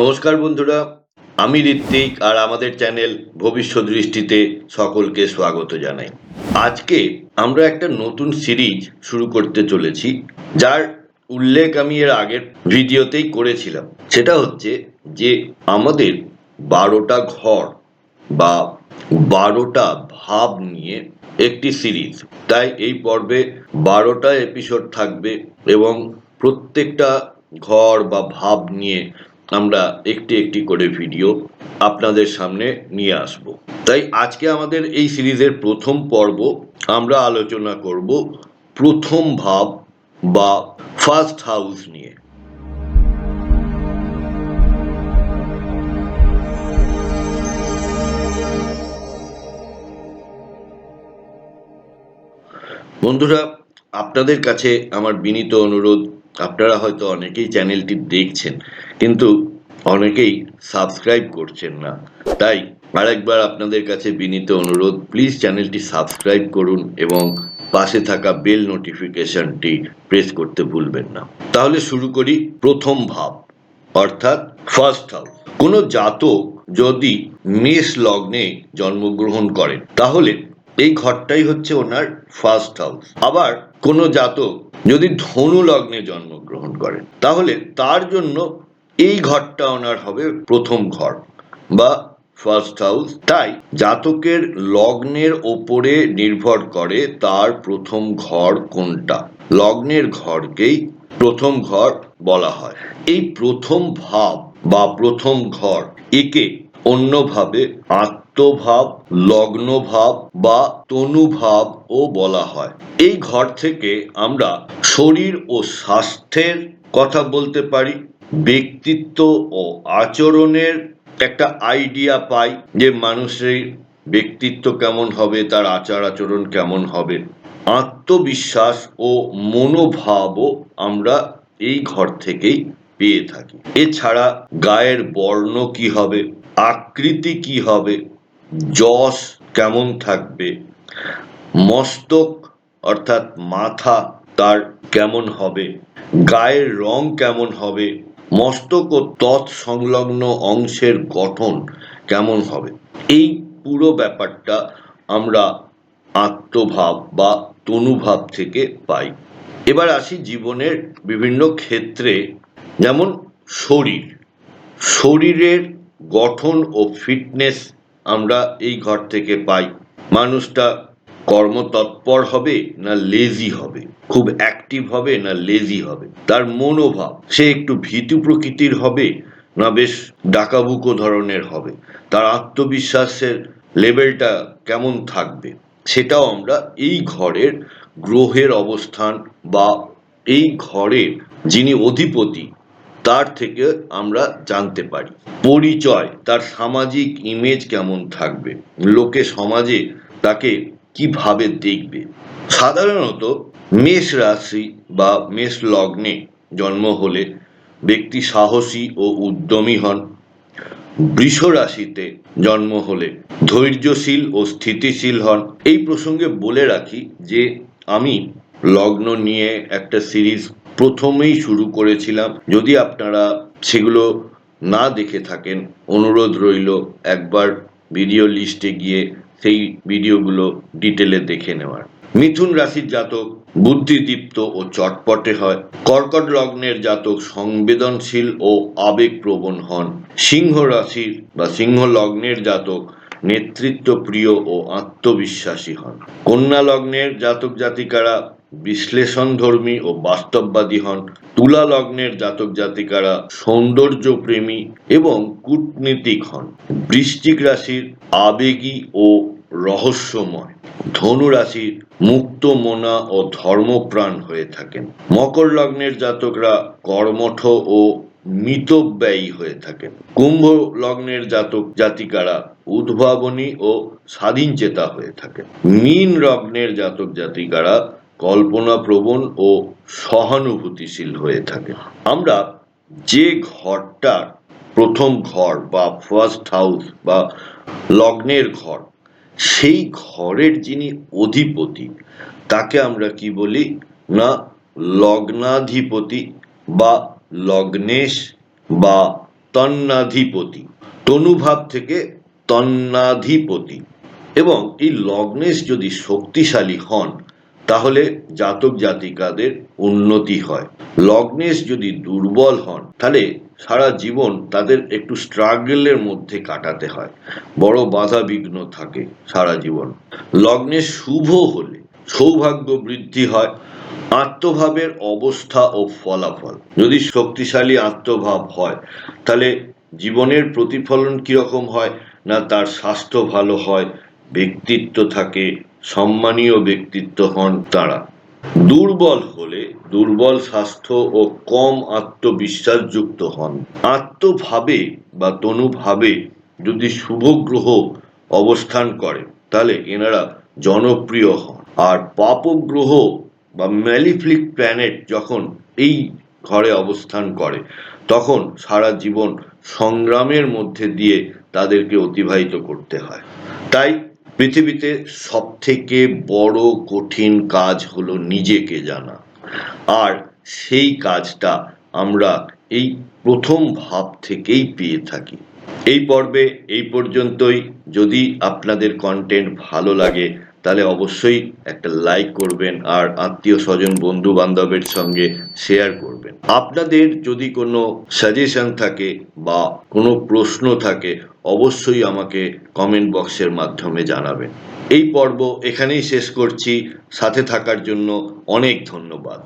নমস্কার বন্ধুরা, আমি ঋত্বিক আর আমাদের চ্যানেল ভবিষ্যৎ দৃষ্টিতে সকলকে স্বাগত জানাই। আজকে আমরা একটা নতুন সিরিজ শুরু করতে চলেছি, যার উল্লেখ আমি এর আগের ভিডিওতেই করেছিলাম। সেটা হচ্ছে যে আমাদের বারোটা ঘর বা বারোটা ভাব নিয়ে একটি সিরিজ। তাই এই পর্বে বারোটা এপিসোড থাকবে এবং প্রত্যেকটা ঘর বা ভাব নিয়ে আমরা একটি একটি করে ভিডিও আপনাদের সামনে নিয়ে আসব। তাই আজকে আমাদের এই সিরিজের প্রথম পর্ব আমরা আলোচনা করব প্রথম ভাব বা ফার্স্ট হাউস নিয়ে। বন্ধুরা, আপনাদের কাছে আমার বিনীত অনুরোধ আপনারা হয়তো অনেকেই চ্যানেলটি দেখছেন, কিন্তু অনেকেই সাবস্ক্রাইব করছেন না। তাই আরেকবার আপনাদের কাছে বিনীত অনুরোধ, প্লিজ চ্যানেলটি সাবস্ক্রাইব করুন এবং পাশে থাকা বেল নোটিফিকেশনটি প্রেস করতে ভুলবেন না। তাহলে শুরু করি প্রথম ভাব, অর্থাৎ ফার্স্ট হাউস কোনো জাতক যদি মেষ লগ্নে জন্মগ্রহণ করেন, তাহলে এই ঘরটাই হচ্ছে ওনার ফার্স্ট হাউস আবার কোনো জাতক যদি ধনু লগ্নে জন্মগ্রহণ করেন, তাহলে তার জন্য এই ঘরটা ওনার হবে প্রথম ঘর বা ফার্স্ট হাউস তাই জাতকের লগ্নের ওপরে নির্ভর করে তার প্রথম ঘর কোনটা। লগ্নের ঘরকেই প্রথম ঘর বলা হয়। এই প্রথম ভাব বা প্রথম ঘর একে অন্যভাবে আত্মভাব লগ্নভাব বা তনুভাব ও বলা হয়। এই ঘর থেকে আমরা শরীর ও স্বাস্থ্যের কথা বলতে পারি, ব্যক্তিত্ব ও আচরণের একটা আইডিয়া পাই যে মানুষের ব্যক্তিত্ব কেমন হবে, তার আচার আচরণ কেমন হবে। আত্মবিশ্বাস ও মনোভাবও আমরা এই ঘর থেকেই পেয়ে থাকি। এছাড়া গায়ের বর্ণ কি হবে, আকৃতি কি হবে যশ কেমন থাকবে? মস্তক, অর্থাৎ মাথা তার কেমন হবে? গায়ের রং কেমন হবে? মস্তক ও তৎসংলগ্ন অংশের গঠন কেমন হবে? এই পুরো ব্যাপারটা আমরা আত্মভাব বা তনুভাব থেকে পাই। এবার আসি জীবনের বিভিন্ন ক্ষেত্রে, যেমন শরীর। শরীরের গঠন ও ফিটনেস আমরা এই ঘর থেকে পাই। মানুষটা কর্মতৎপর হবে না লেজি হবে? খুব অ্যাক্টিভ হবে না লেজি হবে? তার মনোভাব, সে একটু ভীতু প্রকৃতির হবে না বেশ ডাকাবুকো ধরনের হবে? তার আত্মবিশ্বাসের লেভেলটা কেমন থাকবে? সেটাও আমরা এই ঘরের গ্রহের অবস্থান বা এই ঘরের যিনি অধিপতি তার থেকে আমরা জানতে পারি। পরিচয়, তার সামাজিক ইমেজ কেমন থাকবে? লোকে সমাজে তাকে কীভাবে দেখবে? সাধারণত মেষ রাশি বা মেষ লগ্নে জন্ম হলে ব্যক্তি সাহসী ও উদ্যমী হন। বৃষ রাশিতে জন্ম হলে ধৈর্যশীল ও স্থিতিশীল হন। এই প্রসঙ্গে বলে রাখি যে, আমি লগ্ন নিয়ে একটা সিরিজ প্রথমেই শুরু করেছিলাম। যদি আপনারা সেগুলো না দেখে থাকেন, অনুরোধ রইল একবার ভিডিও লিস্টে গিয়ে সেই ভিডিওগুলো ডিটেলে দেখে নেওয়ার। মিথুন রাশির জাতক বুদ্ধিদীপ্ত ও চটপটে হয়। কর্কট লগ্নের জাতক সংবেদনশীল ও আবেগপ্রবণ হন। সিংহ রাশির বা সিংহ লগ্নের জাতক নেতৃত্ব প্রিয় ও আত্মবিশ্বাসী হন। কন্যা লগ্নের জাতক জাতিকারা বিশ্লেষণধর্মী ও বাস্তববাদী হন তুলা লগ্নের জাতক জাতিকারা সৌন্দর্য প্রেমী এবং কূটনীতিক হন। বৃশ্চিক রাশির আবেগী ও রহস্যময়। ধনু রাশির মুক্ত মোনা ও ধর্মপ্রাণ হয়ে থাকেন। মকর লগ্নের জাতকরা কর্মঠ ও মিতব্যয়ী হয়ে থাকেন। কুম্ভ লগ্নের জাতক জাতিকারা উদ্ভাবনী ও স্বাধীন চেতা হয়ে থাকেন। মীন লগ্নের জাতক জাতিকারা কল্পনা প্রবণ ও সহানুভূতিশীল হয়ে থাকে। আমরা যে ঘরটার প্রথম ঘর বা ফার্স্ট হাউস বা লগ্নের ঘর, সেই ঘরের যিনি অধিপতি, তাকে আমরা কি বলি না লগ্নাধিপতি বা লগ্নেশ বা তন্নাধিপতি। তনুভাব থেকে তন্নাধিপতি। এবং এই লগ্নেশ যদি শক্তিশালী হন তাহলে জাতক জাতিকাদের উন্নতি হয়। লগ্নেশ যদি দুর্বল হন, তাহলে সারা জীবন তাদের একটু স্ট্রাগলের মধ্যে কাটাতে হয়। বড় বাধা বিঘ্ন থাকে সারা জীবন। লগ্নে শুভ হলে সৌভাগ্য বৃদ্ধি হয়, আত্মভাবের অবস্থা ও ফলাফল। যদি শক্তিশালী আত্মভাব হয়, তাহলে জীবনের প্রতিফলন কীরকম হয় না তার স্বাস্থ্য ভালো হয়, ব্যক্তিত্ব থাকে সম্মানীয় ব্যক্তিত্ব হন তারা। দুর্বল হলে দুর্বল স্বাস্থ্য ও কম আত্মবিশ্বাসযুক্ত হন। আত্মভাবে বা তনুভাবে যদি শুভ গ্রহ অবস্থান করে, তাহলে এনারা জনপ্রিয় হন। আর পাপগ্রহ বা ম্যালিফ্লিক প্ল্যানেট যখন এই ঘরে অবস্থান করে, তখন সারা জীবন সংগ্রামের মধ্যে দিয়ে তাদেরকে অতিবাহিত করতে হয়। তাই পৃথিবীতে সবথেকে বড় কঠিন কাজ হলো নিজেকে জানা। আর সেই কাজটা আমরা এই প্রথম ভাব থেকেই পেয়ে থাকি। এই পর্বে এই পর্যন্তই। যদি আপনাদের কন্টেন্ট ভালো লাগে তাহলে অবশ্যই একটা লাইক করবেন আর আত্মীয় স্বজন বন্ধু বান্ধবের সঙ্গে শেয়ার করবেন। আপনাদের যদি কোনো সাজেশন থাকে বা কোনো প্রশ্ন থাকে, অবশ্যই আমাকে কমেন্ট বক্সের মাধ্যমে জানাবেন। এই পর্ব এখানেই শেষ করছি। সাথে থাকার জন্য অনেক ধন্যবাদ।